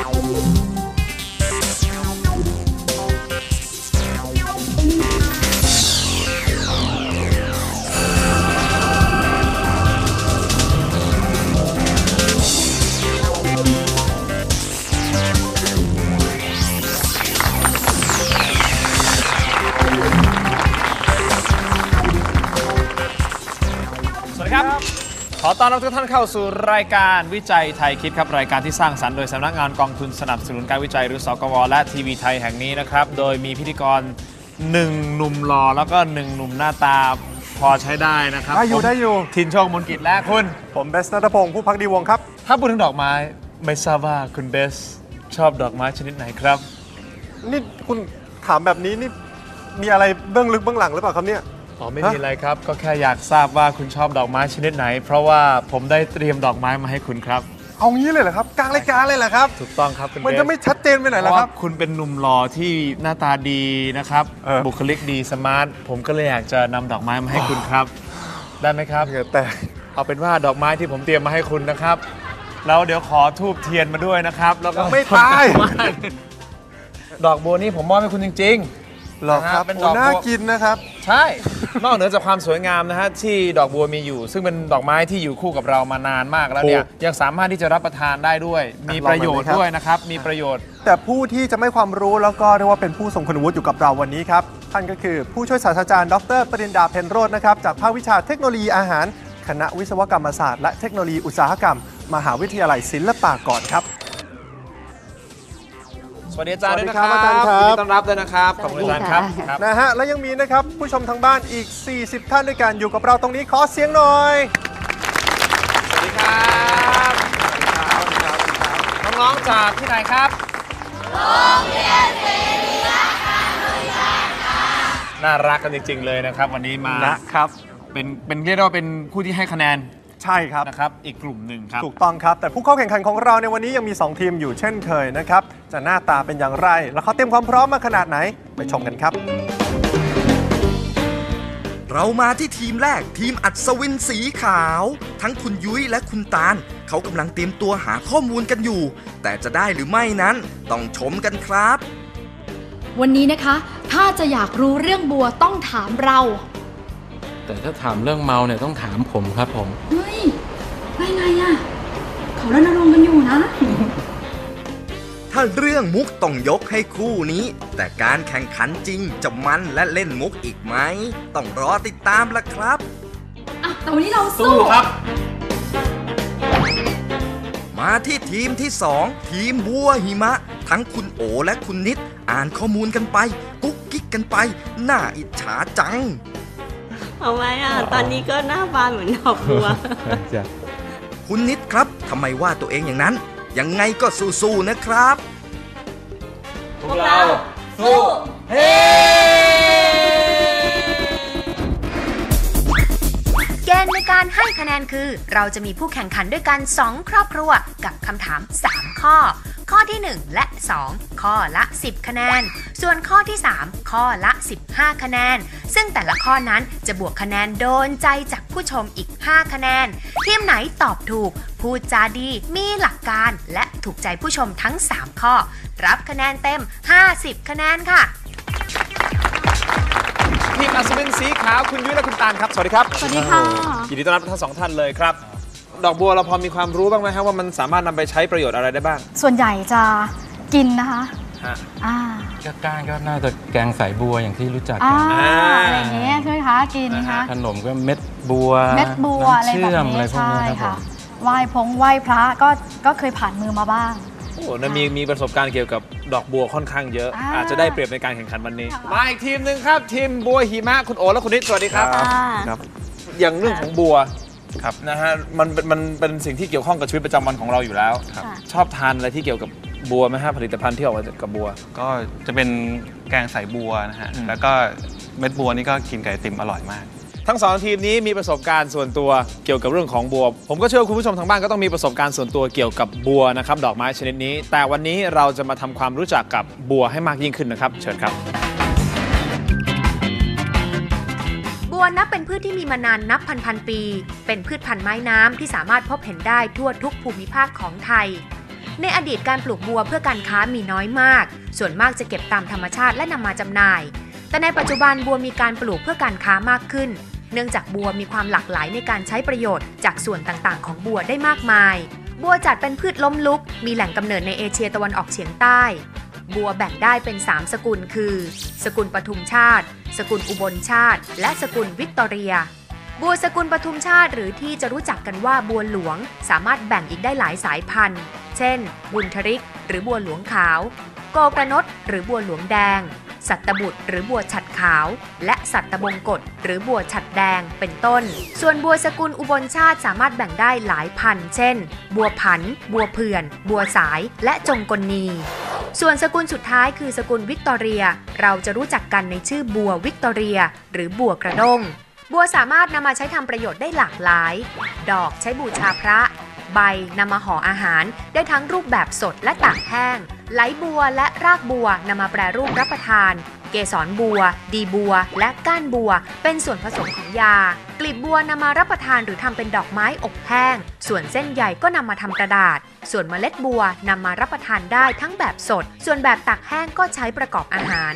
ส อต้อนรับทุกท่านเข้าสู่รายการวิจัยไทยคิดครับรายการที่สร้างสรรค์โดยสำนักงานกองทุนสนับสนุนการวิจัยหรือสกวและทีวีไทยแห่งนี้นะครับ โดยมีพิธีกรหนึ่งหนุ่มหล่อแล้วก็หนึ่งหนุ่มหน้าตาพอใช้ได้นะครับได้อยู่ผมได้อยู่ ทินโชคมนกิจและคุณ ผมเบสนัทพงศ์ผู้พักดีวงศ์ครับ ถ้าพูดถึงดอกไม้ไม่ทราบว่าคุณเบสชอบดอกไม้ชนิดไหนครับ นี่คุณถามแบบนี้นี่มีอะไรเบื้องลึกเบื้องหลังหรือเปล่าครับเนี่ย อ๋อไม่ฮะมีอะไรครับ ก็แค่อยากทราบว่าคุณชอบดอกไม้ชนิดไหน เพราะว่าผมได้เตรียมดอกไม้มาให้คุณครับ เอางี้เลยเหรอครับกลางรายการเลยเหรอครับ ถูกต้องครับคุณเบสมันจะไม่ชัดเจนไปไหนเพล่ะราะคว่ารับ คุณเป็นหนุ่มหล่อที่หน้าตาดีนะครับ เออ บุคลิกดีสมาร์ทผมก็เลยอยากจะนำดอกไม้มาให้คุณครับ ได้ไหมครับ เหงื่อแตกเอาเป็นว่าดอกไม้ที่ผมเตรียมมาให้คุณนะครับ แล้วเดี๋ยวขอทูบเทียนมาด้วยนะครับ แล้วก็ไม่ตาย ดอกบัวนี้ผมมอบให้คุณจริงเหรอครับเป็นโอ้ดอกบัวน่ากินนะครับๆใช่ นอกเหนือจากความสวยงามนะฮะที่ดอกบัวมีอยู่ ซึ่งเป็นดอกไม้ที่อยู่คู่กับเรามานานมากแล้วเนี่ยถูกยังสามารถที่จะรับประทานได้ด้วย มีประโยชน์ลองหน่อยไหมครับด้วยนะครับ มีประโยชน์ แต่ผู้ที่จะไม่ความรู้แล้วก็เรียกว่าเป็นผู้ทรงคุณวุฒิอยู่กับเราวันนี้ครับ ท่านก็คือผู้ช่วยศาสตราจารย์ดรปรินดาเพนโรจน์นะครับ จากภาควิชาเทคโนโลยีอาหาร คณะวิศวกรรมศาสตร์และเทคโนโลยีอุตสาหกรรม มหาวิทยาลัยศิลปากรครับ สวัสดีอาจารย์ด้วยนะคสวัรับสดีครับอาจารย์ครับ ยินดีต้อนรับด้วยนะครับ ขอบคุณอาจารย์ครับสวัสดีค่ะครับ นะฮะและยังมีนะครับผู้ชมทางบ้านอีก 40 ท่านด้วยกันอยู่กับเราตรงนี้ขอเสียงหน่อยสวัสดีครับน้องๆจากที่ไหนครับน่ารักกันจริงๆเลยนะครับ วันนี้มานะครับ เป็นเป็นเรียกได้ว่าเป็นผู้ที่ให้คะแนน ใช่ครับ นะครับอีกกลุ่มหนึ่งครับ ถูกต้องครับ แต่ผู้เข้าแข่งขันของเราในวันนี้ยังมี 2 ทีมอยู่เช่นเคยนะครับ จะหน้าตาเป็นอย่างไร แล้วเขาเตรียมความพร้อมมาขนาดไหน ไปชมกันครับ เรามาที่ทีมแรกทีมอัศวินสีขาว ทั้งคุณยุ้ยและคุณตาล เขากำลังเตรียมตัวหาข้อมูลกันอยู่ แต่จะได้หรือไม่นั้นต้องชมกันครับ วันนี้นะคะ ถ้าจะอยากรู้เรื่องบัวต้องถามเรา แต่ถ้าถามเรื่องเมาเนี่ยต้องถามผมครับผม เฮ้ยได้ไงอะเขารณรงค์กันอยู่นะ ถ้าเรื่องมุกต้องยกให้คู่นี้ แต่การแข่งขันจริงจะมันและเล่นมุกอีกไหม ต้องรอติดตามละครับ อะ แต่วันนี้เราสู้สู้ครับ มาที่ทีมที่ 2 ทีมบัวหิมะ ทั้งคุณโอและคุณนิด อ่านข้อมูลกันไป กุ๊กกิ๊กกันไป น่าอิจฉาจัง เอาไหมอะ ตอนนี้ก็หน้าบานเหมือนดอกบัวคุณนิดครับทำไมว่าตัวเองอย่างนั้น ยังไงก็สู้ๆนะครับ พวกเรา สู้ เฮ้เกณฑ์ในการให้คะแนนคือ เราจะมีผู้แข่งขันด้วยกัน 2 ครอบครัวกับคำถาม 3 ข้อ ข้อที่ 1 และ 2 ข้อละ 10 คะแนน ส่วนข้อที่ 3 ข้อละ 15 คะแนน ซึ่งแต่ละข้อนั้นจะบวกคะแนนโดนใจจากผู้ชมอีก 5 คะแนน ทีมไหนตอบถูก พูดจาดี มีหลักการและถูกใจผู้ชมทั้ง 3 ข้อ รับคะแนนเต็ม 50 คะแนนค่ะทีมอัศวินสีขาวคุณยุ้ยและคุณตาลครับ สวัสดีครับ สวัสดีค่ะยินดีต้อนรับทั้งสองท่านเลยครับ ดอกบัวเราพอมีความรู้บ้างไหมครับว่ามันสามารถนำไปใช้ประโยชน์อะไรได้บ้างส่วนใหญ่จะกินนะคะฮะ อ่าก็ก้านก็น่าจะแกงสายบัวอย่างที่รู้จักอ่ากันอ่าอะไรอย่างเงี้ยใช่ไหมคะกินค่ะขนมก็เม็ดบัวเม็ดบัวอะไรน้ำแบบเชื่อมอะไรนี้พวกใช่นี้ครับผค่ะมไหว้พงไหว้พระก็ก็เคยผ่านมือมาบ้าง โอ้โหนั่นมีมีประสบการณ์เกี่ยวกับดอกบัวค่อนข้างเยอะ อ่า อาจจะได้เปรียบในการแข่งขันวันนี้ค่ะมาอีกทีมหนึ่งครับ ทีมบัวหิมะคุณโอและคุณนิดสวัสดีครับค่ะครับ อย่างเรื่องของบัว ครับนะฮะมันเป็นมันเป็นสิ่งที่เกี่ยวข้องกับชีวิตประจำวันของเราอยู่แล้ว ครับชอบทานอะไรที่เกี่ยวกับบัวไหมฮะผลิตภัณฑ์ที่ออกมาจากกับบัว ก็จะเป็นแกงใส่บัวนะฮะ อืม แล้วก็เม็ดบัวนี่ก็กินกับไอติมอร่อยมาก ทั้งสองทีมนี้มีประสบการณ์ส่วนตัวเกี่ยวกับเรื่องของบัว ผมก็เชื่อว่าคุณผู้ชมทางบ้านก็ต้องมีประสบการณ์ส่วนตัวเกี่ยวกับบัวนะครับดอกไม้ชนิดนี้ แต่วันนี้เราจะมาทำความรู้จักกับบัวให้มากยิ่งขึ้นนะครับ เชิญครับ บัวนับเป็นพืชที่มีมานานนับพันพันๆปี เป็นพืชพันธุ์ไม้น้ำที่สามารถพบเห็นได้ทั่วทุกภูมิภาคของไทย ในอดีตการปลูกบัวเพื่อการค้ามีน้อยมาก ส่วนมากจะเก็บตามธรรมชาติและนำมาจำหน่าย แต่ในปัจจุบันบัวมีการปลูกเพื่อการค้ามากขึ้น เนื่องจากบัวมีความหลากหลายในการใช้ประโยชน์จากส่วนต่างๆ ของบัวได้มากมาย บัวจัดเป็นพืชล้มลุก มีแหล่งกำเนิดในเอเชียตะวันออกเฉียงใต้ บัวแบ่งได้เป็น 3 สกุลคือ สกุลปทุมชาติ สกุลอุบลชาติ และสกุลวิกตอเรีย บัวสกุลปทุมชาติหรือที่จะรู้จักกันว่าบัวหลวงสามารถแบ่งอีกได้หลายสายพันธุ์ เช่น บุญทริก หรือบัวหลวงขาว โกกระนดหรือบัวหลวงแดง สัตบุตรหรือบัวฉัดขาว และสัตบงกฎหรือบัวฉัดแดงเป็นต้น ส่วนบัวสกุลอุบลชาติสามารถแบ่งได้หลายพัน เช่น บัวผัน บัวเผื่อน บัวสายและจงกลนีส่วนสกุลสุดท้ายคือสกุลวิกตอเรีย เราจะรู้จักกันในชื่อบัววิกตอเรีย หรือบัวกระด้ง บัวสามารถนำมาใช้ทำประโยชน์ได้หลากหลาย ดอกใช้บูชาพระ ใบนำมาห่ออาหาร ได้ทั้งรูปแบบสดและตากแห้ง ไหลบัวและรากบัวนำมาแปรรูปรับประทาน เกสรบัว ดีบัว และก้านบัว เป็นส่วนผสมของยา กลีบบัวนำมารับประทานหรือทำเป็นดอกไม้อบแห้ง ส่วนเส้นใยก็นำมาทำกระดาษ ส่วนเมล็ดบัวนำมารับประทานได้ทั้งแบบสด ส่วนแบบตากแห้งก็ใช้ประกอบอาหาร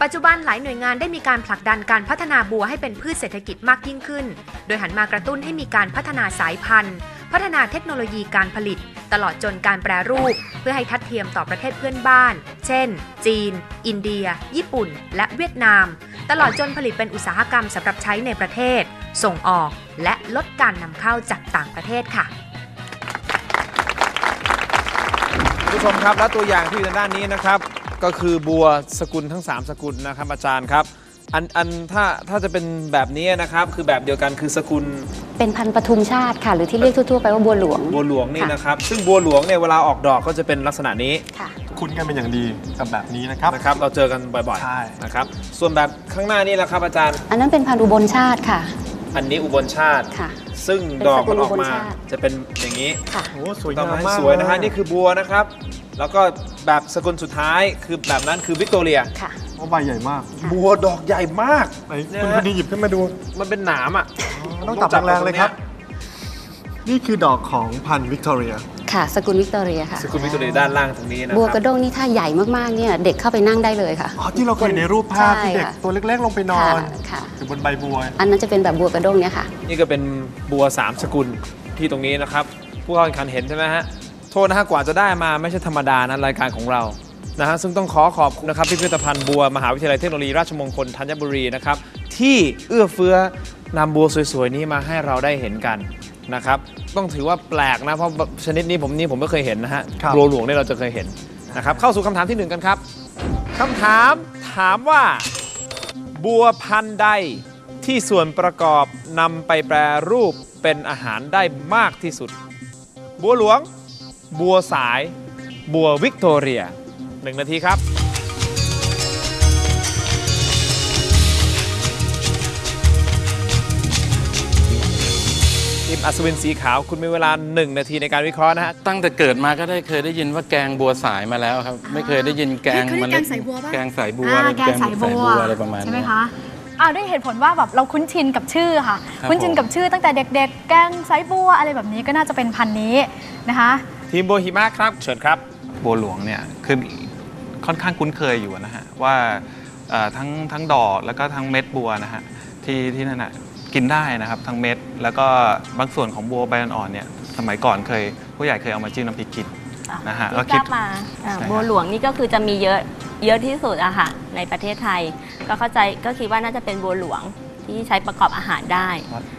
ปัจจุบันหลายหน่วยงานได้มีการผลักดันการพัฒนาบัวให้เป็นพืชเศรษฐกิจมากยิ่งขึ้น โดยหันมากระตุ้นให้มีการพัฒนาสายพันธุ์ พัฒนาเทคโนโลยีการผลิต ตลอดจนการแปรรูป เพื่อให้ทัดเทียมต่อประเทศเพื่อนบ้าน เช่น จีน อินเดีย ญี่ปุ่น และเวียดนาม ตลอดจนผลิตเป็นอุตสาหกรรมสำหรับใช้ในประเทศ ส่งออก และลดการนำเข้าจากต่างประเทศค่ะผู้ชมครับและตัวอย่างที่อยู่ทางด้านนี้นะครับ ก็คือบัวสกุลทั้ง 3 สกุลนะครับอาจารย์ครับ อันอันถ้าถ้าจะเป็นแบบนี้นะครับ คือแบบเดียวกันคือสกุลเป็นพันธุ์ปทุมชาติค่ะ หรือที่เรียกทั่วๆไปว่าบัวหลวง บัวหลวงนี่ค่ะ นะครับ ซึ่งบัวหลวงเนี่ยเวลาออกดอกก็จะเป็นลักษณะนี้ค่ะ คุ้นกันเป็นอย่างดีกับแบบนี้นะครับ นะครับ เราเจอกันบ่อยใช่ ๆนะครับ ส่วนแบบข้างหน้านี่แหละครับอาจารย์ อันนั้นเป็นพันธุ์อุบลชาติค่ะ อันนี้อุบลชาติ ค่ะ ซึ่งเป็นดอกสกุมัลนออกอุบลมาชาติ จะเป็นอย่างนี้ ค่ะ โอ้สวยต้องงามให้มากสวยนะฮะเลนี่คือบัวนะครับ แล้วก็แบบสกุลสุดท้ายคือแบบนั้นคือวิกตอเรีย ค่ะ เพราะใบใหญ่มาก บัวดอกใหญ่มากไหนเนี่ยคุณฮะพอดีหยิบขึ้นมาดู มันเป็นหนามอะต้องจับแรงๆเลยครับ นี่คือดอกของพันธุ์วิกตอเรีย ค่ะ สกุลวิกตอเรียค่ะ สกุลวิกตอเรียด้านล่างตรงนี้นะบัวคกรัระด้งนี่ถ้าใหญ่มากๆเนี่ยเด็กเข้าไปนั่งได้เลยค่ะ อ๋อที่เราเคยเห็นในรูปภาพที่เด็กใช่ค่ะตัวเล็กๆลงไปนอนค่ะอยู่บนใบบัว อันนั้นจะเป็นแบบบัวกระด้งเนี่ยค่ะ นี่ก็เป็นบัวสามสกุลที่ตรงนี้นะครับ ผู้เข้าแข่งขันเห็นใช่ไหมฮะ โทษนะฮะกว่าจะได้มาไม่ใช่ธรรมดานะรายการของเรา นะฮะซึ่งต้องขอขอบคุณนะครับพิพิธภัณฑ์บัว มหาวิทยาลัยเทคโนโลยีราชมงคลธัญบุรีนะครับที่เอื้อเฟื้อนำบัวสวยๆนี้มาให้เราได้เห็นกันนะครับต้องถือว่าแปลกนะเพราะชนิดนี้ผมนี่ผมไม่เคยเห็นนะฮะครับบัวหลวงนี่เราจะเคยเห็นนะครับเข้าสู่คำถามที่หนึ่งกันครับคำถามถามว่าบัวพันธุ์ใดที่ส่วนประกอบนำไปแปรรูปเป็นอาหารได้มากที่สุด บัวหลวง บัวสาย บัววิกตอเรีย หนึ่งนาทีครับ ทีมอัศวินสีขาวคุณมีเวลา 1 นาทีในการวิเคราะห์นะฮะ ตั้งแต่เกิดมาก็ได้เคยได้ยินว่าแกงบัวสายมาแล้วครับ ไม่เคยได้ยินแกงเคยได้เมแกล็ดงสายบัวปะแกงสายบัวอ่าอะไรแกงสายบัวอะไรประมาณใช่ไหมนี้คะอ่าด้วยเหตุผลว่าแบบเราคุ้นชินกับชื่อค่ะ ครับคุ้นชินกับชื่อตั้งแต่เด็ก ๆ แกงสายบัวอะไรแบบนี้ก็น่าจะเป็นพันธุ์นี้นะคะ ทีมบัวหิมะครับ เชิญครับ บัวหลวงเนี่ยคือ ค่อนข้างคุ้นเคยอยู่นะฮะว่าเอ่อทั้งทั้งดอกแล้วก็ทั้งเม็ดบัวนะฮะที่ที่นั่นน่ะกินได้นะครับทั้งเม็ด แล้วก็บางส่วนของบัวใบอ่อนๆเนี่ยสมัยก่อนเคย ผู้ใหญ่เคยเอามาจิ้มน้ำพริกกินนะฮะที่คิทดราบมาอ่าใช่ครับบัวหลวงนี่ก็คือจะมีเยอะเยอะที่สุดอะค่ะในประเทศไทย ก็เข้าใจก็คิดว่าน่าจะเป็นบัวหลวงที่ใช้ประกอบอาหารได้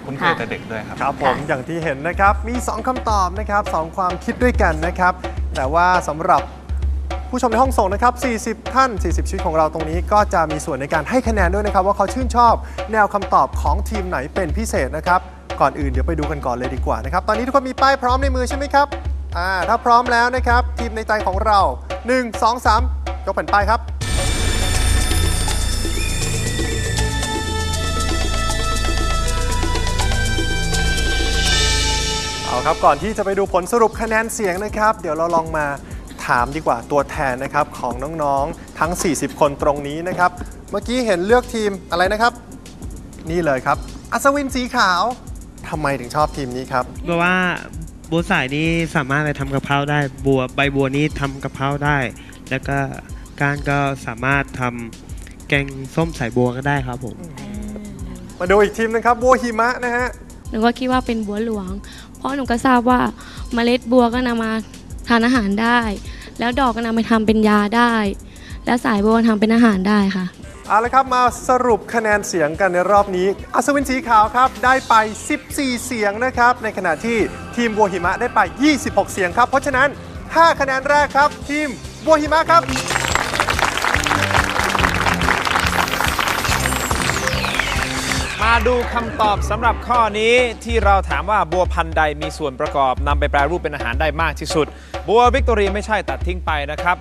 คุ้นเคยแต่เด็กด้วยครับครับผมอย่างที่เห็นนะครับมี 2คำตอบนะครับสองความคิดด้วยกันนะครับ แต่ว่าสำหรับ ผู้ชมในห้องส่งนะครับ 40 ท่าน 40 ชีวิตของเราตรงนี้ก็จะมีส่วนในการให้คะแนนด้วยนะครับ ว่าเขาชื่นชอบแนวคำตอบของทีมไหนเป็นพิเศษนะครับ ก่อนอื่นเดี๋ยวไปดูกันก่อนเลยดีกว่านะครับ ตอนนี้ทุกคนมีป้ายพร้อมในมือใช่ไหมครับ อ่า ถ้าพร้อมแล้วนะครับ ทีมในใจของเรา 1 2 3 ยกแผ่นป้ายครับ เอาครับ ก่อนที่จะไปดูผลสรุปคะแนนเสียงนะครับ เดี๋ยวเราลองมา ถามดีกว่าตัวแทนนะครับของน้องๆทั้ง 40 คนตรงนี้นะครับ เมื่อกี้เห็นเลือกทีมอะไรนะครับ นี่เลยครับ อัศวินสีขาวทำไมถึงชอบทีมนี้ครับ เพราะว่าบัวสายนี่สามารถไปทำกับข้าวได้บัวใบบัวนี้ทำกับข้าวได้ แล้วก็ก้านก็สามารถทำแกงส้มสายบัวก็ได้ครับผม มาดูอีกทีมนะครับบัวหิมะนะฮะ หนูก็คิดว่าเป็นบัวหลวง เพราะหนูก็ทราบว่าเมล็ดบัวก็นำมา ทานอาหารได้ แล้วดอกก็นำไปทำเป็นยาได้ แล้วสายบัวทำเป็นอาหารได้ค่ะ เอาละครับมาสรุปคะแนนเสียงกันในรอบนี้ อัศวินสีขาวครับ ได้ไป 14 เสียงนะครับ ในขณะที่ทีมบัวหิมะได้ไป 26 เสียงครับ เพราะฉะนั้น 5 คะแนนแรกครับ ทีมบัวหิมะครับ มาดูคำตอบสำหรับข้อนี้ที่เราถามว่าบัวพันธุ์ใดมีส่วนประกอบนำไปแปรรูปเป็นอาหารได้มากที่สุด บัววิกตอรีไม่ใช่ตัดทิ้งไปนะครับ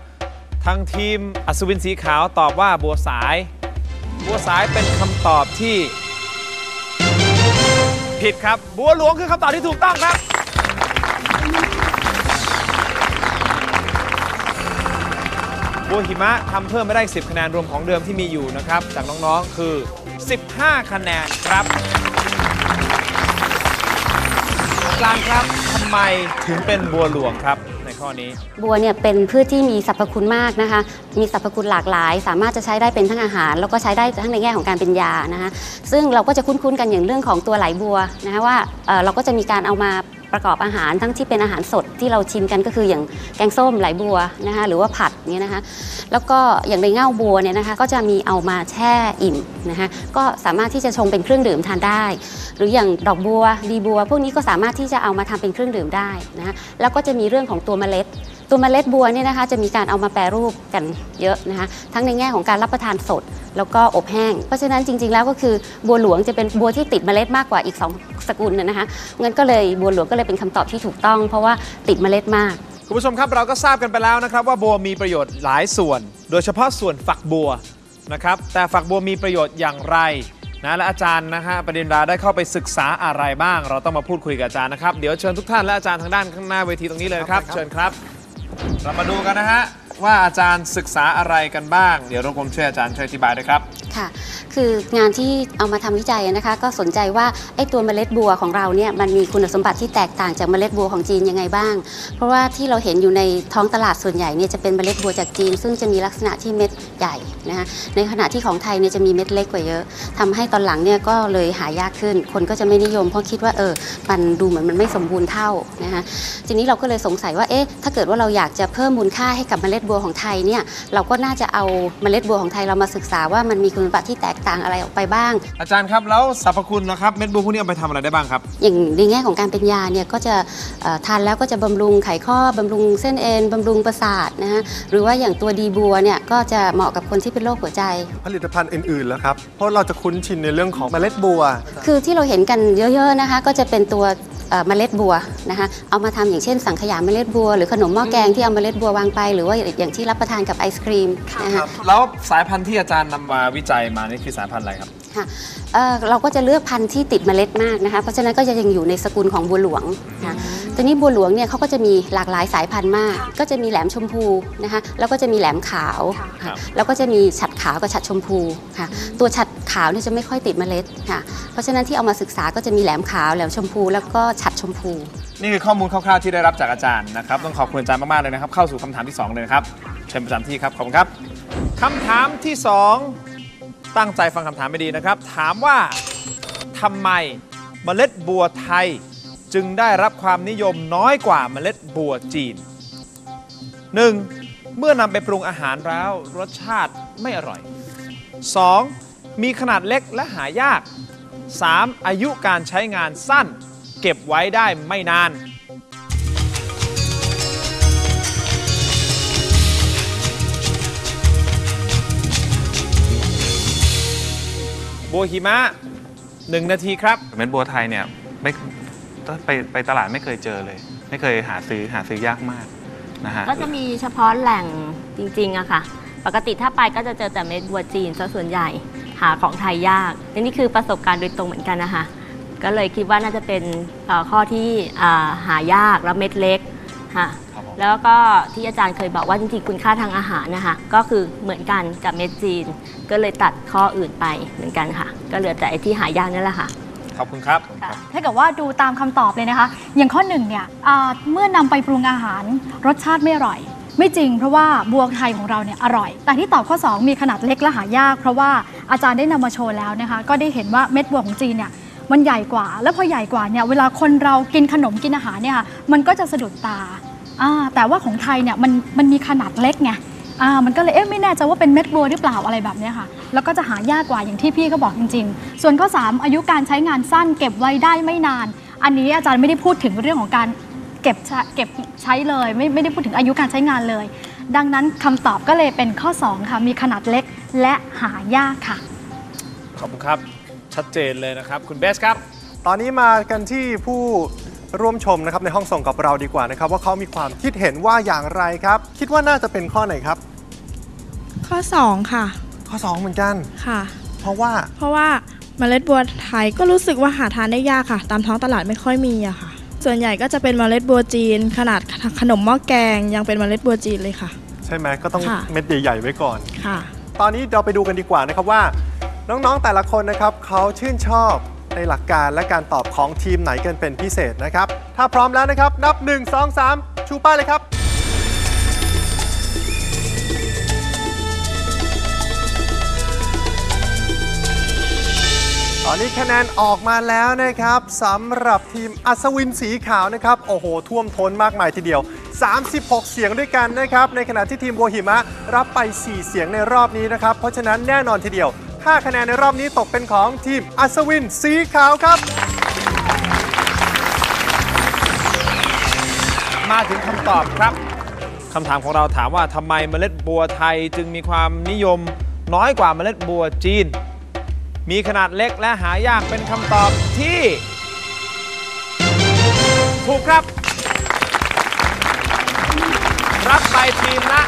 ทางทีมอัศวินสีขาวตอบว่าบัวสาย บัวสายเป็นคำตอบที่ ผิดครับ บัวหลวงคือคำตอบที่ถูกต้องครับ บัวหิมะทำเพิ่มไม่ได้ 10 คะแนนรวมของเดิมที่มีอยู่นะครับ จากน้องๆคือ 15 คะแนนครับอาจารย์ครับทำไมถึงเป็นบัวหลวงครับในข้อนี้ บัวเนี่ยเป็นพืชที่มีสรรพคุณมากนะคะ มีสรรพคุณหลากหลาย สามารถจะใช้ได้เป็นทั้งอาหาร แล้วก็ใช้ได้ทั้งในแง่ของการเป็นยานะคะ ซึ่งเราก็จะคุ้นๆกันอย่างเรื่องของตัวไหลบัวนะคะว่าเอ่อเราก็จะมีการเอามา ประกอบอาหารทั้งที่เป็นอาหารสดที่เราชิมกันก็คืออย่างแกงส้มไหลบัวนะคะหรือว่าผัดเนี่ยนะคะแล้วก็อย่างในเง่าบัวเนี่ยนะคะก็จะมีเอามาแช่อิ่มนะคะก็สามารถที่จะชงเป็นเครื่องดื่มทานได้ หรืออย่างดอกบัวดีบัว พวกนี้ก็สามารถที่จะเอามาทำเป็นเครื่องดื่มได้นะคะแล้วก็จะมีเรื่องของตัวเมล็ด ตัวเมล็ดบัวเนี่ยนะคะจะมีการเอามาแปรรูปกันเยอะนะคะทั้งในแง่ของการรับประทานสด แล้วก็อบแห้ง เพราะฉะนั้นจริง ๆ แล้วก็คือบัวหลวงจะเป็นบัวที่ติดเมล็ดมากกว่าอีกสองสกุลนะนะคะงั้นก็เลยบัวหลวงก็เลยเป็นคำตอบที่ถูกต้อง เพราะว่าติดเมล็ดมากคุณผู้ชมครับเราก็ทราบกันไปแล้วนะครับว่าบัวมีประโยชน์หลายส่วน โดยเฉพาะส่วนฝักบัวนะครับแต่ฝักบัวมีประโยชน์อย่างไรนะและอาจารย์นะฮะประเด็นดาได้เข้าไปศึกษาอะไรบ้าง เราต้องมาพูดคุยกับอาจารย์นะครับ เดี๋ยวเชิญทุกท่านและอาจารย์ทางด้านข้างหน้าเวทีตรงนี้เลยนะครับ เชิญครับ เรามาดูกันนะฮะ ว่าอาจารย์ศึกษาอะไรกันบ้าง เดี๋ยวรบกวนช่วยอาจารย์ช่วยอธิบายด้วยครับ ค่ะ คืองานที่เอามาทำวิจัยนะคะ ก็สนใจว่าไอ้ตัวเมล็ดบัวของเราเนี่ยมันมีคุณสมบัติที่แตกต่างจากเมล็ดบัวของจีนยังไงบ้าง เพราะว่าที่เราเห็นอยู่ในท้องตลาดส่วนใหญ่เนี่ยจะเป็นเมล็ดบัวจากจีน ซึ่งจะมีลักษณะที่เม็ดใหญ่นะคะในขณะที่ของไทยเนี่ยจะมีเม็ดเล็กกว่าเยอะทำให้ตอนหลังเนี่ยก็เลยหายากขึ้น คนก็จะไม่นิยมเพราะคิดว่าเออมันดูเหมือนมันไม่สมบูรณ์เท่านะคะทีนี้เราก็เลยสงสัยว่าเอ๊ะถ้าเกิดว่าเราอยากจะเพิ่มมูลค่าให้กับเมล็ดบัวของไทยเนี่ยเราก็น่าจะเอาเมล็ดบัวของไทยเรามาศึกษาว่ามันมีคุณสมบัติที่แตกต่างอะไรออกไปบ้าง อาจารย์ครับแล้วสรรพคุณนะครับเม็ดบัวพวกนี้เอาไปทำอะไรได้บ้างครับอย่างในแง่ของการเป็นยาเนี่ยก็จะเอ่อทานแล้วก็จะบำรุงไขข้อบำรุงเส้นเอ็นบำรุงประสาทนะฮะหรือว่าอย่างตัวดีบัวเนี่ยก็จะเหมาะกับคนที่เป็นโรคหัวใจ ผลิตภัณฑ์อื่นๆแล้วครับ เพราะเราจะคุ้นชินในเรื่องของเมล็ดบัว คือที่เราเห็นกันเยอะๆนะคะ ก็จะเป็นตัว เอ่อเมล็ดบัวนะคะเอามาทำอย่างเช่น สังขยาเมล็ดบัว หรือขนมหม้อแกงที่เอาเมล็ดบัววางไป หรือว่าอย่างที่รับประทานกับไอศครีมนะคะแล้วสายพันธุ์ที่อาจารย์นำมาวิจัยมานี่คือสายพันธุ์อะไรครับ ค่ะเอ่อเราก็จะเลือกพันธุ์ที่ติดเมล็ดมากนะคะ เพราะฉะนั้นก็จะยังอยู่ในสกุลของบัวหลวงค่ะทีนี้บัวหลวงเนี่ยเขาก็จะมีหลากหลายสายพันธุ์มาก ก็จะมีแหลมชมพูนะคะ แล้วก็จะมีแหลมขาวค่ะแล้วก็จะมีฉัดขาวกับฉัดชมพูค่ะ ตัวฉัดขาวเนี่ยจะไม่ค่อยติดเมล็ดค่ะ เพราะฉะนั้นที่เอามาศึกษาก็จะมีแหลมขาวแหลมชมพู แล้วก็ฉัดชมพู นี่คือข้อมูลคร่าวๆที่ได้รับจากอาจารย์นะครับ ต้องขอบคุณอาจารย์มากๆเลยนะครับ เข้าสู่คำถามที่ 2 เลยนะครับ เชิญประจำที่ครับ ขอบคุณครับคำถามที่ 2 ตั้งใจฟังคำถามไม่ดีนะครับ ถามว่าทำไมเมล็ดบัวไทยจึงได้รับความนิยมน้อยกว่าเมล็ดบัวจีน 1. เมื่อนำไปปรุงอาหารแล้วรสชาติไม่อร่อย 2. มีขนาดเล็กและหายาก 3. อายุการใช้งานสั้น เก็บไว้ได้ไม่นาน บัวหิมะหนึ่งนาทีครับ เม็ดบัวไทยเนี่ยไม่ไปไปตลาดไม่เคยเจอเลย ไม่เคยหาซื้อหาซื้อยากมากนะฮะก็จะมีเฉพาะแหล่งจริงๆอะค่ะ ปกติถ้าไปก็จะเจอแต่เม็ดบัวจีนซะส่วนใหญ่หาของไทยยากและนี่คือประสบการณ์โดยตรงเหมือนกันนะคะก็เลยคิดว่าน่าจะเป็นเอ่อข้อที่อ่าหายากแล้วเม็ดเล็ก ค่ะแล้วก็ที่อาจารย์เคยบอกว่าจริงๆคุณค่าทางอาหารนะคะ ก็คือเหมือนกันกับเม็ดจีน ก็เลยตัดข้ออื่นไปเหมือนกันค่ะ ก็เหลือแต่ไอ้ที่หายากนั่นแหละค่ะ ขอบคุณครับถ้าเกิดว่าดูตามคำตอบเลยนะคะ อย่างข้อหนึ่งเนี่ยอ่าเมื่อนำไปปรุงอาหาร รสชาติไม่อร่อย ไม่จริงเพราะว่าบัวไทยของเราเนี่ยอร่อย แต่ที่ตอบข้อ 2 มีขนาดเล็กและหายาก เพราะว่าอาจารย์ได้นำมาโชว์แล้วนะคะ ก็ได้เห็นว่าเม็ดบัวของจีนเนี่ย มันใหญ่กว่า แล้วพอใหญ่กว่าเนี่ยเวลาคนเรากินขนมกินอาหารเนี่ยมันก็จะสะดุดตาอ่าแต่ว่าของไทยเนี่ยมันมันมีขนาดเล็กไงอ่ามันก็เลยเอ๊ะไม่แน่ใจว่าเป็นเม็ดบัวหรือเปล่าอะไรแบบเนี้ยค่ะ แล้วก็จะหายากกว่าอย่างที่พี่ก็บอกจริง ๆ ส่วนข้อ 3 อายุการใช้งานสั้นเก็บไว้ได้ไม่นาน อันนี้อาจารย์ไม่ได้พูดถึงเรื่องของการเก็บใช้เก็บใช้เลย ไม่ไม่ได้พูดถึงอายุการใช้งานเลย ดังนั้นคำตอบก็เลยเป็นข้อ 2 ค่ะ มีขนาดเล็กและหายากค่ะ ขอบคุณครับ ชัดเจนเลยนะครับ คุณเบสครับ ตอนนี้มากันที่ผู้ร่วมชมนะครับในห้องส่งกับเราดีกว่านะครับ ว่าเขามีความคิดเห็นว่าอย่างไรครับ คิดว่าน่าจะเป็นข้อไหนครับ ข้อ 2 ค่ะ ข้อ 2 เหมือนกัน ค่ะ เพราะว่าเพราะว่าเมล็ดบัวไทยก็รู้สึกว่าหาทานได้ยากค่ะ ตามท้องตลาดไม่ค่อยมีอะค่ะ ส่วนใหญ่ก็จะเป็นเมล็ดบัวจีน ขนาดขนมหม้อแกงยังเป็นเมล็ดบัวจีนเลยค่ะ ใช่ไหมก็ต้องค่ะ เม็ดใหญ่ๆไว้ก่อน ค่ะ ตอนนี้เราไปดูกันดีกว่านะครับว่า น้องๆแต่ละคนนะครับเขาชื่นชอบในหลักการและการตอบของทีมไหนกันเป็นพิเศษนะครับ ถ้าพร้อมแล้วนะครับ นับ 1 2 3 ชูป้ายเลยครับ ตอนนี้คะแนนออกมาแล้วนะครับสำหรับทีมอัศวินสีขาวนะครับ โอ้โห ท่วมท้นมากมายทีเดียว 36 เสียงด้วยกันนะครับ ในขณะที่ทีมโบวหิมะรับไป 4 เสียงในรอบนี้นะครับ เพราะฉะนั้นแน่นอนทีเดียว 5 คะแนนในรอบนี้ตกเป็นของทีมอัศวินสีขาวครับ มาถึงคำตอบครับคำถามของเราถามว่าทำไมเมล็ดบัวไทยจึงมีความนิยมน้อยกว่าเมล็ดบัวจีน มีขนาดเล็กและหายากเป็นคำตอบที่ ถูกครับ รับไปทีมละ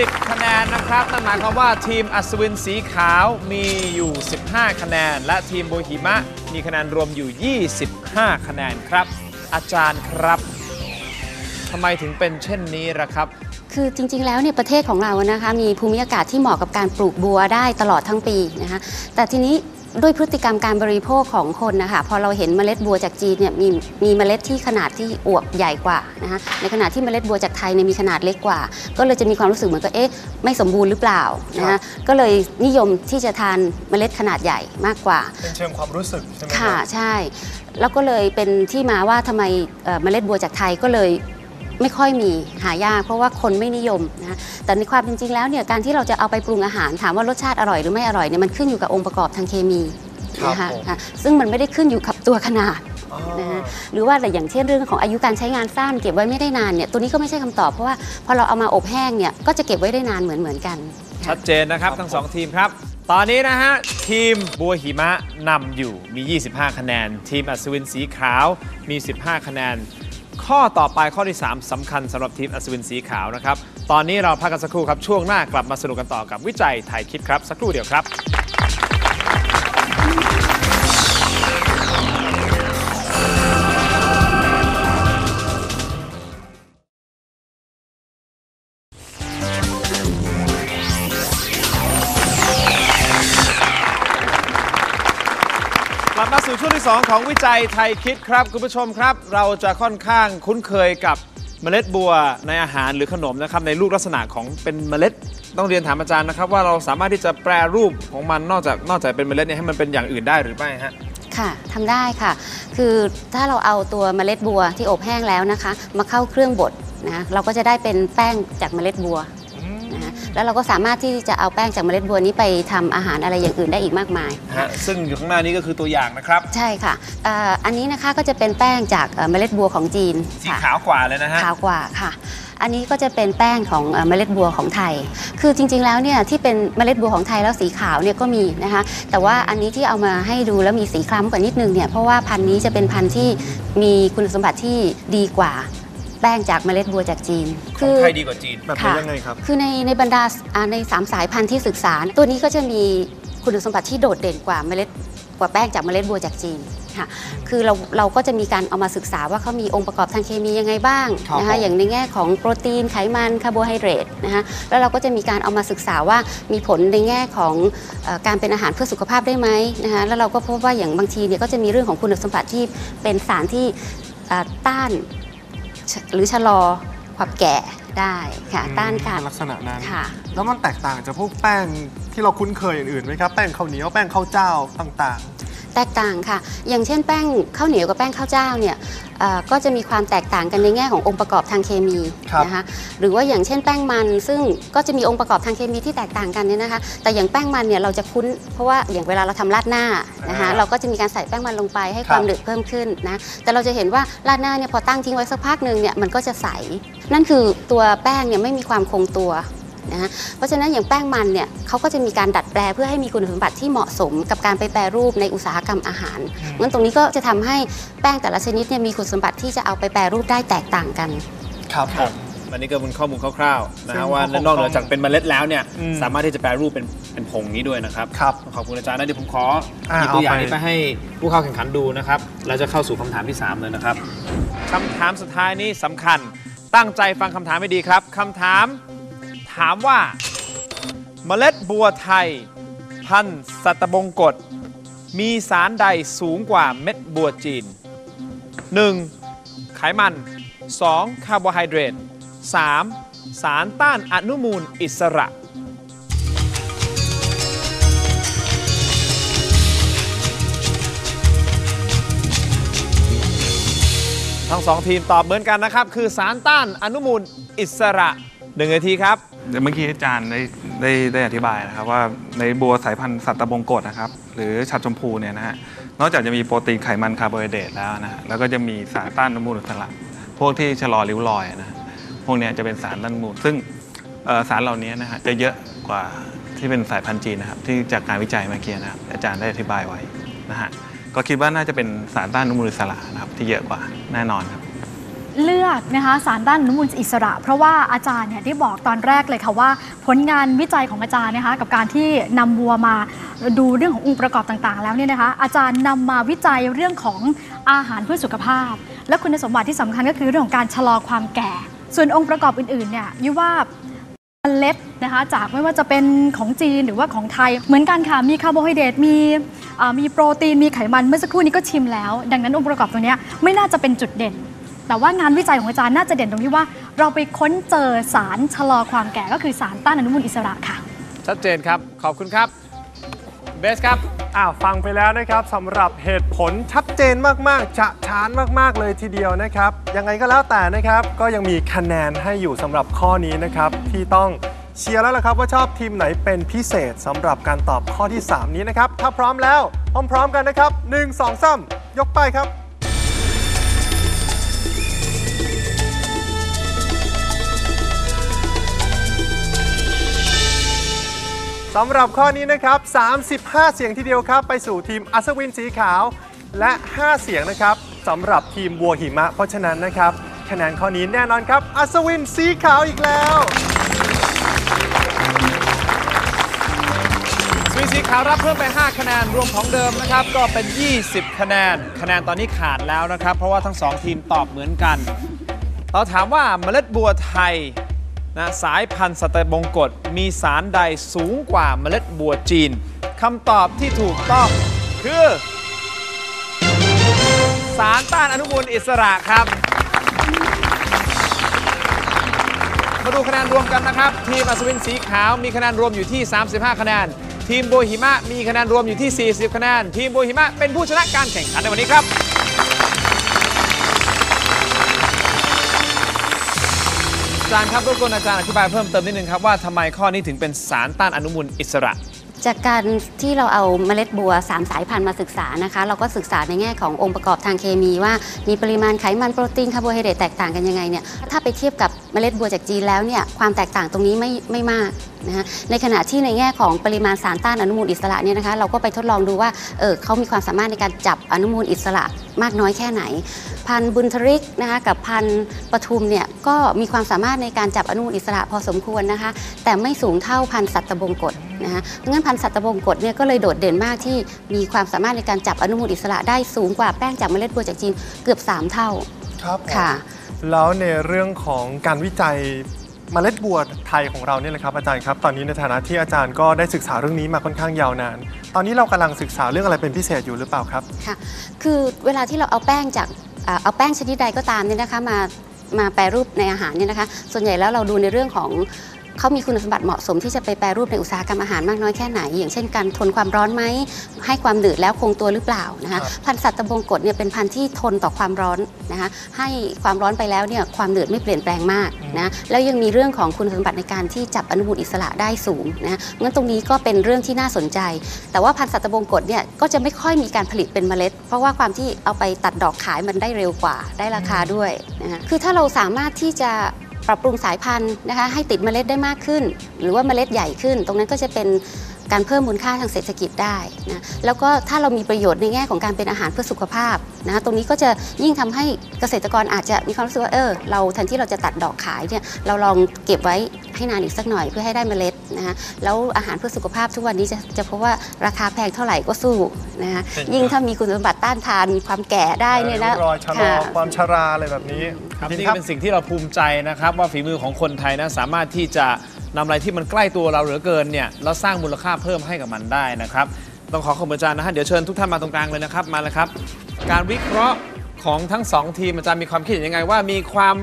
10 คะแนนนะครับ นั่นหมายความว่าทีมอัศวินสีขาวมีอยู่ 15 คะแนน และทีมโบหิมะมีคะแนนรวมอยู่ 25 คะแนนครับ อาจารย์ครับทำไมถึงเป็นเช่นนี้ล่ะครับ คือจริงๆ แล้วเนี่ยประเทศของเรานะคะมีภูมิอากาศที่เหมาะกับการปลูกบัวได้ตลอดทั้งปีนะคะแต่ทีนี้ ด้วยพฤติกรรมการบริโภคของคนนะคะพอเราเห็นเมล็ดบัวจากจีนเนี่ยมีมีเมล็ดที่ขนาดที่อวบใหญ่กว่านะคะในขณะที่เมล็ดบัวจากไทยเนี่ยมีขนาดเล็กกว่า ก็เลยจะมีความรู้สึกเหมือนกับเอ๊ะไม่สมบูรณ์หรือเปล่านะคะก็เลยนิยมที่จะทานเมล็ดขนาดใหญ่มากกว่าเป็นเชิงความรู้สึกใช่ไหมค่ะใช่ แล้วก็เลยเป็นที่มาว่าทำไมเอ่อเมล็ดบัวจากไทยก็เลย ไม่ค่อยมีหายาก เพราะว่าคนไม่นิยมนะแต่ในความเป็นจริงแล้วเนี่ยการที่เราจะเอาไปปรุงอาหารถามว่ารสชาติอร่อยหรือไม่อร่อยเนี่ยมันขึ้นอยู่กับองค์ประกอบทางเคมีนะคะค่ะซึ่งมันไม่ได้ขึ้นอยู่กับตัวขนาดนะคะหรือว่าอย่างเช่นเรื่องของอายุการใช้งานสั้นเก็บไว้ไม่ได้นานเนี่ยตัวนี้ก็ไม่ใช่คำตอบเพราะว่าพอเราเอามาอบแห้งเนี่ยก็จะเก็บไว้ได้นานเหมือนเหมือนๆกัน ชัดเจนนะครับทั้งสองทีมครับ ตอนนี้นะฮะ ทีมบัวหิมะนำอยู่มี 25 คะแนน ทีมอัศวินสีขาวมี 15 คะแนน ข้อต่อไปข้อที่ 3สำคัญสำหรับทีมอัศวินสีขาวนะครับ ตอนนี้เราพักกันสักครู่ครับ ช่วงหน้ากลับมาสนุกกันต่อกับวิจัยไทยคิดครับ สักครู่เดียวครับ ที่ 2 ของวิจัยไทยคิดครับ คุณผู้ชมครับ เราจะค่อนข้างคุ้นเคยกับเมล็ดบัวในอาหารหรือขนมนะครับในรูปลักษณะของเป็นเมล็ดต้องเรียนถามอาจารย์นะครับ ว่าเราสามารถที่จะแปรรูปของมันนอกจากนอกจากเป็นเมล็ดเนี่ยให้มันเป็นอย่างอื่นได้หรือไม่ฮะ ค่ะทำได้ค่ะ คือถ้าเราเอาตัวเมล็ดบัวที่อบแห้งแล้วนะคะ มาเข้าเครื่องบดนะเราก็จะได้เป็นแป้งจากเมล็ดบัว นะคะแล้วเราก็สามารถที่จะเอาแป้งจากเมล็ดบัวนี้ไปทำอาหารอะไรอย่างอื่นได้อีกมากมาย ฮะซึ่งอยู่ข้างหน้านี้ก็คือตัวอย่างนะครับใช่ค่ะเอ่ออันนี้นะคะก็จะเป็นแป้งจากเอ่อเมล็ดบัวของจีนสีค่ะ ขาวกว่าเลยนะฮะ ขาวกว่าค่ะ อันนี้ก็จะเป็นแป้งของเอ่อเมล็ดบัวของไทย คือจริงๆ แล้วเนี่ยที่เป็นเมล็ดบัวของไทยแล้วสีขาวเนี่ยก็มีนะคะ แต่ว่าอันนี้ที่เอามาให้ดูแล้วมีสีคล้ำกว่านิดนึงเนี่ย เพราะว่าพันธุ์นี้จะเป็นพันธุ์ที่มีคุณสมบัติที่ดีกว่า แป้งจากเมล็ดบัวจากจีน ของไทยดีกว่าจีน แบบนี้ค่ะยังไงครับ คือในในบรรดาอ่าในสามสายพันธุ์ที่ศึกษา ตัวนี้ก็จะมีคุณสมบัติที่โดดเด่นกว่าเมล็ดกว่าแป้งจากเมล็ดบัวจากจีนค่ะ คือเราเราก็จะมีการเอามาศึกษาว่าเขามีองค์ประกอบทางเคมียังไงบ้างครับนะคะผม อย่างในแง่ของโปรตีนไขมันคาร์โบไฮเดรตนะคะแล้วเราก็จะมีการเอามาศึกษาว่ามีผลในแง่ของเอ่อการเป็นอาหารเพื่อสุขภาพได้ไหมนะคะแล้วเราก็พบว่าอย่างบางทีเนี่ยก็จะมีเรื่องของคุณสมบัติที่เป็นสารที่เอ่อต้านช หรือชะลอความแก่ได้ค่ะต้านการลักษณะนั้นค่ะ แล้วมันแตกต่างจากพวกแป้งที่เราคุ้นเคยอื่นๆไหมครับ แป้งข้าวเหนียวแป้งข้าวเจ้าต่าง แตกต่างค่ะ อย่างเช่นแป้งข้าวเหนียวกับแป้งข้าวเจ้าเนี่ยเอ่อก็จะมีความแตกต่างกันในแง่ขององค์ประกอบทางเคมีครับนะคะหรือว่าอย่างเช่นแป้งมัน ซึ่งก็จะมีองค์ประกอบทางเคมีที่แตกต่างกันเนี่ยนะคะ แต่อย่างแป้งมันเนี่ยเราจะคุ้น เพราะว่าอย่างเวลาเราทำราดหน้านะคะเราก็จะมีการใส่แป้งมันลงไปให้ความครับ หนืดเพิ่มขึ้นนะแต่เราจะเห็นว่าราดหน้าเนี่ยพอตั้งทิ้งไว้สักพักหนึ่งเนี่ยมันก็จะใสนั่นคือตัวแป้งเนี่ยไม่มีความคงตัว นะฮะเพราะฉะนั้นอย่างแป้งมันเนี่ยเขาก็จะมีการดัดแปลเพื่อให้มีคุณสมบัติที่เหมาะสมกับการไปแปรรูปในอุตสาหกรรมอาหารงั้นตรงนี้ก็จะทำให้แป้งแต่ละชนิดเนี่ยมีคุณสมบัติที่จะเอาไปแปรรูปได้แตกต่างกันๆครับผมอันนี้ก็เป็นข้อมูลคร่าวๆนะซึ่ฮะงว่าก็คงนอกเหนือจากเป็นเมล็ดแล้วเนี่ยอืมสามารถที่จะแปรรูปเป็นเป็นผงนี้ด้วยนะครับครับขอบคุณอาจารย์นะเดี๋ยวผมขออ่าหยิบตัวอย่างเอาไปนี้ไปให้ผู้เข้าแข่งขันดูนะครับเราจะเข้าสู่คำถามที่ 3 เลยนะครับคำถามสุดท้ายนี้สำคัญตั้งใจฟังคำถามให้ดีครับคำถาม ถามว่า เมล็ดบัวไทย พันธุ์สัตบงกฎ มีสารใดสูงกว่าเม็ดบัวจีน 1. ไขมัน 2. คาร์โบไฮเดรต 3. สารต้านอนุมูลอิสระทั้งสองทีมตอบเหมือนกันนะครับ คือสารต้านอนุมูลอิสระหนึ่งนาทีครับ เมื่อกี้อาจารย์ได้ได้ได้อธิบายนะครับว่าในบัวสายพันธุ์สัตตบงกฎนะครับ หรือชัดชมพูเนี่ยนะฮะนอกจากจะมีโปรตีนไขมันคาร์โบไฮเดรตแล้วนะฮะแล้วก็จะมีสารต้านอนุมูลอิสระพวกที่ชะลอริ้วรอยนะฮะพวกเนี้ยจะเป็นสารต้านอนุมูล ซึ่งเอ่อสารเหล่านี้นะฮะจะเยอะกว่าที่เป็นสายพันธุ์จีนนะครับ ที่จากการวิจัยเมื่อกี้นะครับอาจารย์ได้อธิบายไว้นะฮะก็คิดว่าน่าจะเป็นสารต้านอนุมูลอิสระนะครับที่เยอะกว่าแน่นอนครับ เลือกนะคะสารต้านอนุมูลอิสระ เพราะว่าอาจารย์เนี่ยได้บอกตอนแรกเลยค่ะว่า ผลงานวิจัยของอาจารย์นะคะกับการที่นำวัวมาดูเรื่องขององค์ประกอบต่างๆ แล้วเนี่ยนะคะอาจารย์นำมาวิจัยเรื่องของอาหารเพื่อสุขภาพ และคุณสมบัติที่สำคัญก็คือเรื่องของการชะลอความแก่ ส่วนองค์ประกอบอื่นๆเนี่ยยุว่าเล็ดนะคะจากไม่ว่าจะเป็นของจีนหรือว่าของไทย เหมือนกันค่ะ มีคาร์โบไฮเดรตมีมีโปรตีนมีไขมันเมื่อสักครู่นี้ก็ชิมแล้ว ดังนั้นองค์ประกอบตรงเนี้ไม่น่าจะเป็นจุดเด่น แต่ว่างานวิจัยของอาจารย์น่าจะเด่นตรงที่ว่า เราไปค้นเจอสารชะลอความแก่ก็คือสารต้านอนุมูลอิสระค่ะ ชัดเจนครับ ขอบคุณครับ เบสครับอ้าวฟังไปแล้วนะครับสำหรับเหตุผลชัดเจนมากๆจะชานมากๆเลยทีเดียวนะครับ ยังไงก็แล้วแต่นะครับ ก็ยังมีคะแนนให้อยู่สำหรับข้อนี้นะครับ ที่ต้องเชียร์แล้วล่ะครับว่าชอบทีมไหนเป็นพิเศษสำหรับการตอบข้อที่ 3 นี้นะครับ ถ้าพร้อมแล้วพร้อมๆกันนะครับ 1 2 3 ยกไปครับ สำหรับข้อนี้นะครับ 35 เสียงทีเดียวครับไปสู่ทีมอัศวินสีขาว และ 5 เสียงนะครับสำหรับทีมบัวหิมะ เพราะฉะนั้นนะครับคะแนนข้อนี้แน่นอนครับอัศวินสีขาวอีกแล้วสวีสีขาวรับเพิ่มไป 5 คะแนนรวมของเดิมนะครับ ก็เป็น 20 คะแนน คะแนนตอนนี้ขาดแล้วนะครับ เพราะว่าทั้ง 2 ทีมตอบเหมือนกัน เราถามว่าเมล็ดบัวไทย นะสายพันธุ์สเตบงกฎมีสารใดสูงกว่าเมล็ดบัวจีนคำตอบที่ถูกต้องคือ สารต้านอนุมูลอิสระครับ มาดูคะแนนรวมกันนะครับ ทีมอัศวินสีขาวมีคะแนนรวมอยู่ที่ 35 คะแนน ทีมโบวหิมะมีคะแนนรวมอยู่ที่ 40 คะแนน ทีมโบวหิมะเป็นผู้ชนะการแข่งขันในวันนี้ครับ จารย์ครับรบกวนอาจารย์อธิบายเพิ่มเติมนิดนึงครับว่าทำไมข้อนี้ถึงเป็นสารต้านอนุมูลอิสระ จากการที่เราเอาเมล็ดบัว 3 สายพันธุ์มาศึกษานะคะ เราก็ศึกษาในแง่ขององค์ประกอบทางเคมีว่ามีปริมาณไขมันโปรตีนคาร์โบไฮเดรตแตกต่างกันยังไงเนี่ยถ้าไปเทียบกับเมล็ดบัวจากจีนแล้วเนี่ยความแตกต่างตรงนี้ไม่ไม่มากนะคะในขณะที่ในแง่ของปริมาณสารต้านอนุมูลอิสระเนี่ยนะคะเราก็ไปทดลองดูว่าเออเขามีความสามารถในการจับอนุมูลอิสระมากน้อยแค่ไหน พันธุ์บุญทริกนะคะกับพันธุ์ปทุมเนี่ยก็มีความสามารถในการจับอนุมูลอิสระพอสมควรนะคะ แต่ไม่สูงเท่าพันธุ์สัตตบงกฎ นะคะเพราะงั้นพันธุ์สัตว์ตะบงกฎเนี่ยก็เลยโดดเด่นมากที่มีความสามารถในการจับอนุมูลอิสระได้สูงกว่าแป้งจากเมล็ดบัวจากจีนเกือบ 3 เท่าครับผมค่ะ แล้วในเรื่องของการวิจัยเมล็ดบัวไทยของเราเนี่ยแหละครับอาจารย์ครับ ตอนนี้ในฐานะที่อาจารย์ก็ได้ศึกษาเรื่องนี้มาค่อนข้างยาวนาน ตอนนี้เรากำลังศึกษาเรื่องอะไรเป็นพิเศษอยู่หรือเปล่าครับค่ะคือเวลาที่เราเอาแป้งจากอ่าเอาแป้งชนิดใดก็ตามเนี่ยนะคะมามาแปรรูปในอาหารเนี่ยนะคะ ส่วนใหญ่แล้วเราดูในเรื่องของ เขามีคุณสมบัติเหมาะสมที่จะไปแปรรูปในอุตสาหกรรมอาหารมากน้อยแค่ไหน อย่างเช่นการทนความร้อนไหมให้ความหนืดแล้วคงตัวหรือเปล่านะคะพันธุ์สัตว์ตะบงกฎเนี่ยเป็นพันธุ์ที่ทนต่อความร้อนนะคะให้ความร้อนไปแล้วเนี่ยความหนืดไม่เปลี่ยนแปลงมากนะแล้วยังมีเรื่องของคุณสมบัติในการที่จับอนุมูลอิสระได้สูงนะงั้นตรงนี้ก็เป็นเรื่องที่น่าสนใจ แต่ว่าพันธุ์สัตว์ตะบงกฎเนี่ยก็จะไม่ค่อยมีการผลิตเป็นเมล็ด เพราะว่าความที่เอาไปตัดดอกขายมันได้เร็วกว่าได้ราคาด้วยนะคะคือถ้าเราสามารถที่จะ ปรับปรุงสายพันธุ์นะคะให้ติดเมล็ดได้มากขึ้น หรือว่าเมล็ดใหญ่ขึ้น ตรงนั้นก็จะเป็น การเพิ่มมูลค่าทางเศรษฐกิจได้นะแล้วก็ถ้าเรามีประโยชน์ในแง่ของการเป็นอาหารเพื่อสุขภาพนะคะตรงนี้ก็จะยิ่งทำให้เกษตรกรอาจจะมีความรู้สึกว่าเออเราแทนที่เราจะตัดดอกขายเนี่ยเราลองเก็บไว้ให้นานอีกสักหน่อยเพื่อให้ได้เมล็ดนะคะแล้วอาหารเพื่อสุขภาพทุกวันนี้จะจะพบว่าราคาแพงเท่าไหร่ก็สู้นะคะจริงครับยิ่งถ้ามีคุณสมบัติต้านทานมีความแก่ได้เนี่ยนะริ้วรอยชะลอค่ะความชราอะไรแบบนี้ครับจริงนี่ครัก็เป็นสิ่งที่เราภูมิใจนะครับ ว่าฝีมือของคนไทยนะสามารถที่จะ นำอะไรที่มันใกล้ตัวเราเหลือเกินเนี่ยแล้วสร้างมูลค่าเพิ่มให้กับมันได้นะครับ ต้องขอขอบคุณอาจารย์นะฮะเดี๋ยวเชิญทุกท่านมาตรงกลางเลยนะครับมาเลยครับ การวิเคราะห์ของทั้งสองทีมอาจารย์มีความคิดเห็นยังไงว่ามีความ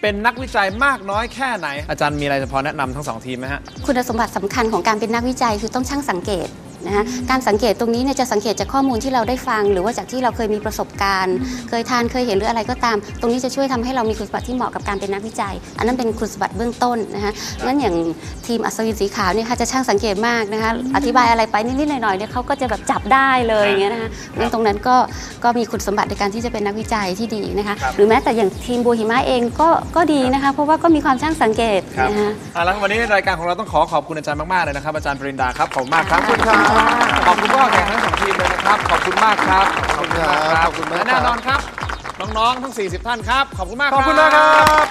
เป็นนักวิจัยมากน้อยแค่ไหน อาจารย์มีอะไรจะพอแนะนำทั้งสองทีมไหมฮะ คุณสมบัติสำคัญของการเป็นนักวิจัยคือต้องช่างสังเกต นะคะการสังเกตตรงนี้เนี่ยจะสังเกตจากข้อมูลที่เราได้ฟัง หรือว่าจากที่เราเคยมีประสบการณ์ เคยทานเคยเห็นหรืออะไรก็ตาม ตรงนี้จะช่วยทำให้เรามีคุณสมบัติที่เหมาะกับการเป็นนักวิจัย อันนั้นเป็นคุณสมบัติเบื้องต้นนะคะงั้นอย่างทีมอัศวินสีขาวเนี่ยค่ะจะช่างสังเกตมากนะคะอธิบายอะไรไปนิดๆหน่อยๆเนี่ยเขาก็จะแบบจับได้เลยอย่างเงี้ยนะคะงั้นตรงนั้นก็ก็มีคุณสมบัติในการที่จะเป็นนักวิจัยที่ดีนะคะครับหรือแม้แต่อย่างทีมบัวหิมะเองก็ก็ดีนะคะเพราะว่าก็มีความช่างสังเกตครับนะคะอะแล้ววันนี้รายการของเราต้องขอขอบคุณอาจารย์มากๆเลยนะครับอาจารย์ปรินดาครับขอบคุณมากครับขอบคุณครับขอบคุณพ่อแข่งทั้งสองทีมเลยนะครับ ขอบคุณมากครับ ขอบคุณมากครับ ขอบคุณมากครับและแน่นอนครับ น้องๆ ทั้ง 40 ท่านครับ ขอบคุณมากขอบคุณนะครับ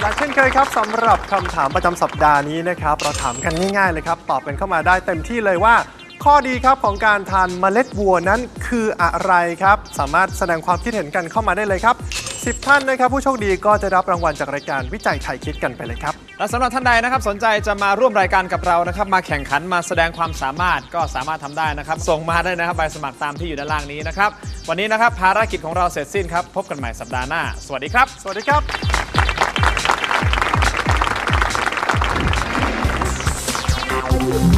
และเช่นเคยครับสำหรับคำถามประจำสัปดาห์นี้นะครับ เราถามกันง่ายๆเลยครับ ตอบกันเข้ามาได้เต็มที่เลยว่า ข้อดีครับของการทานเมล็ดบัวนั้นคืออะไรครับ สามารถแสดงความคิดเห็นกันเข้ามาได้เลยครับ 10 ท่านนะครับผู้โชคดีก็จะรับรางวัลจากรายการวิจัยไทยคิดกันไปเลยครับ และสำหรับท่านใดนะครับสนใจจะมาร่วมรายการกับเรานะครับ มาแข่งขันมาแสดงความสามารถก็สามารถทำได้นะครับ ส่งมาได้นะครับใบสมัครตามที่อยู่ด้านล่างนี้นะครับ วันนี้นะครับภารกิจของเราเสร็จสิ้นครับ พบกันใหม่สัปดาห์หน้า สวัสดีครับ สวัสดีครับค